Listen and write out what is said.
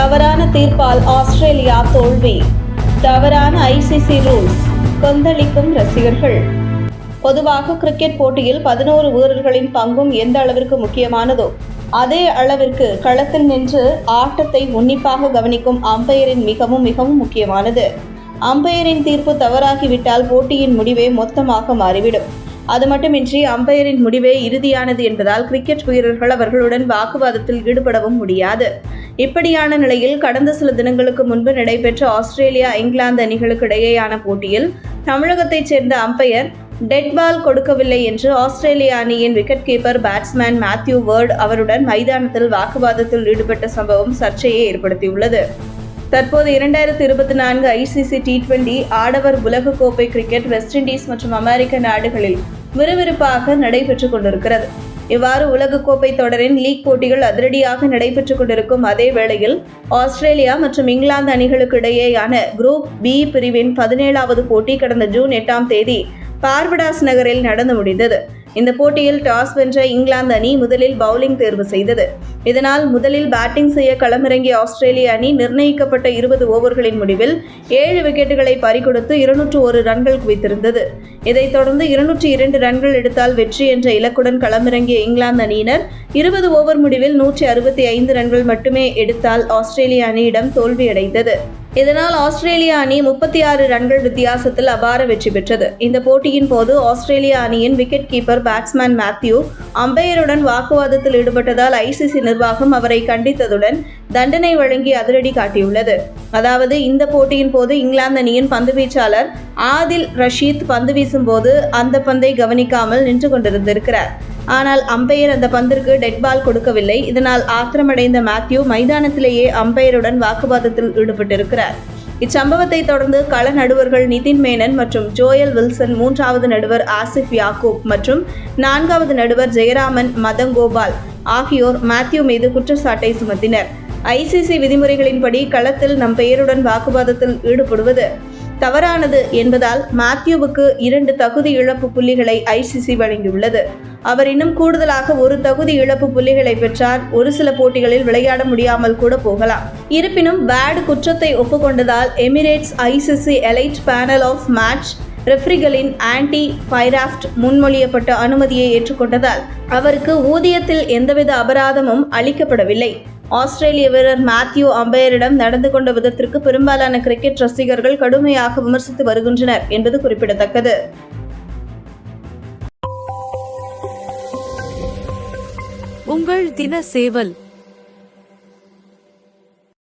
தவறான தீர்ப்பால் ஆஸ்திரேலியா தோல்வி. தவறான ஐசிசி ரூல்ஸ் கொந்தளிக்கும் ரசிகர்கள். பொதுவாக கிரிக்கெட் போட்டியில் பதினோரு வீரர்களின் பங்கும் எந்த அளவிற்கு முக்கியமானதோ அதே அளவிற்கு களத்தில் நின்று ஆட்டத்தை உன்னிப்பாக கவனிக்கும் அம்பையரின் மிகவும் மிகவும் முக்கியமானது. அம்பையரின் தீர்ப்பு தவறாகிவிட்டால் போட்டியின் முடிவே மொத்தமாக மாறிவிடும். அது மட்டுமின்றி அம்பையரின் முடிவே இறுதியானது என்பதால் கிரிக்கெட் வீரர்கள் அவர்களுடன் வாக்குவாதத்தில் ஈடுபடவும் முடியாது. இப்படியான நிலையில் கடந்த சில தினங்களுக்கு முன்பு நடைபெற்ற ஆஸ்திரேலியா இங்கிலாந்து அணிகளுக்கு இடையேயான போட்டியில் தமிழகத்தைச் சேர்ந்த அம்பையர் டெட் பால் கொடுக்கவில்லை என்று ஆஸ்திரேலிய அணியின் wicket keeper batsman Matthew Wade அவருடன் மைதானத்தில் வாக்குவாதத்தில் ஈடுபட்ட சம்பவம் சர்ச்சையை ஏற்படுத்தியுள்ளது. தற்போது இரண்டாயிரத்தி இருபத்தி நான்கு ஐசிசி டி டுவெண்டி ஆடவர் உலகக்கோப்பை கிரிக்கெட் வெஸ்ட் இண்டீஸ் மற்றும் அமெரிக்க நாடுகளில் விறுவிறுப்பாக நடைபெற்றுக் கொண்டிருக்கிறது. இவ்வாறு உலகக்கோப்பை தொடரின் லீக் போட்டிகள் அதிரடியாக நடைபெற்றுக் கொண்டிருக்கும் அதே வேளையில் ஆஸ்திரேலியா மற்றும் இங்கிலாந்து அணிகளுக்கு இடையேயான குரூப் பி பிரிவின் பதினேழாவது போட்டி கடந்த ஜூன் எட்டாம் தேதி பார்வடாஸ் நகரில் நடந்து முடிந்தது. இந்த போட்டியில் டாஸ் வென்ற இங்கிலாந்து அணி முதலில் பவுலிங் தேர்வு செய்தது. இதனால் முதலில் பேட்டிங் செய்ய களமிறங்கிய ஆஸ்திரேலிய அணி நிர்ணயிக்கப்பட்ட இருபது ஓவர்களின் முடிவில் ஏழு விக்கெட்டுகளை பறிகொடுத்து இருநூற்று ஒரு ரன்கள் குவித்திருந்தது. இதைத் தொடர்ந்து இருநூற்றி இரண்டு ரன்கள் எடுத்தால் வெற்றி என்ற இலக்குடன் களமிறங்கிய இங்கிலாந்து அணியினர் இருபது ஓவர் முடிவில் நூற்றி அறுபத்தி ஐந்து ரன்கள் மட்டுமே எடுத்தால் ஆஸ்திரேலிய அணியிடம் தோல்வியடைந்தது. இதனால் ஆஸ்திரேலிய அணி முப்பத்தி ஆறு ரன்கள் வித்தியாசத்தில் அபார வெற்றி பெற்றது. இந்த போட்டியின் போது ஆஸ்திரேலிய அணியின் விக்கெட் கீப்பர் பேட்ஸ்மேன் மேத்யூ அம்பையருடன் வாக்குவாதத்தில் ஈடுபட்டதால் ஐசிசி நிர்வாகம் அவரை கண்டித்ததுடன் தண்டனை வழங்கி அதிரடி காட்டியுள்ளது. அதாவது இந்த போட்டியின் போது இங்கிலாந்து அணியின் பந்து வீச்சாளர் ஆதில் ரஷீத் பந்து வீசும்போது அந்த பந்தை கவனிக்காமல் நின்று கொண்டிருந்திருக்கிறார். ஆனால் அம்பையர் அந்த பந்திற்கு டெட் பால் கொடுக்கவில்லை. இதனால் ஆத்திரமடைந்த மேத்யூ மைதானத்திலேயே அம்பையருடன் வாக்குவாதத்தில் ஈடுபட்டிருக்கிறார். இச்சம்பவத்தை தொடர்ந்து கள நடுவர்கள் நிதின் மேனன் மற்றும் ஜோயல் வில்சன் மூன்றாவது நடுவர் ஆசிப் யாக்கூப் மற்றும் நான்காவது நடுவர் ஜெயராமன் மதங்கோபால் ஆகியோர் மேத்யூ மீது குற்றச்சாட்டை சுமத்தினர். ஐசிசி விதிமுறைகளின்படி களத்தில் நம் பெயருடன் வாக்குவாதத்தில் ஈடுபடுவது தவறானது என்பதால் மாத்யூவுக்கு இரண்டு தகுதி இழப்பு புள்ளிகளை ஐசிசி வழங்கியுள்ளது. அவர் இன்னும் கூடுதலாக ஒரு தகுதி இழப்பு புள்ளிகளை பெற்றார் ஒரு சில போட்டிகளில் விளையாட முடியாமல் கூட போகலாம். இருப்பினும் பேட் குற்றத்தை ஒப்புக்கொண்டதால் Emirates ICC elite panel of match ரெஃப்ரிகளின் Andy Pycroft முன்மொழியப்பட்ட அனுமதியை ஏற்றுக்கொண்டதால் அவருக்கு ஊதியத்தில் எந்தவித அபராதமும் அளிக்கப்படவில்லை. ஆஸ்திரேலிய வீரர் மேத்யூ அம்பையரிடம் நடந்து கொண்ட விதத்திற்கு பெரும்பாலான கிரிக்கெட் ரசிகர்கள் கடுமையாக விமர்சித்து வருகின்றனர் என்பது குறிப்பிடத்தக்கது. உங்கள் தின சேவல்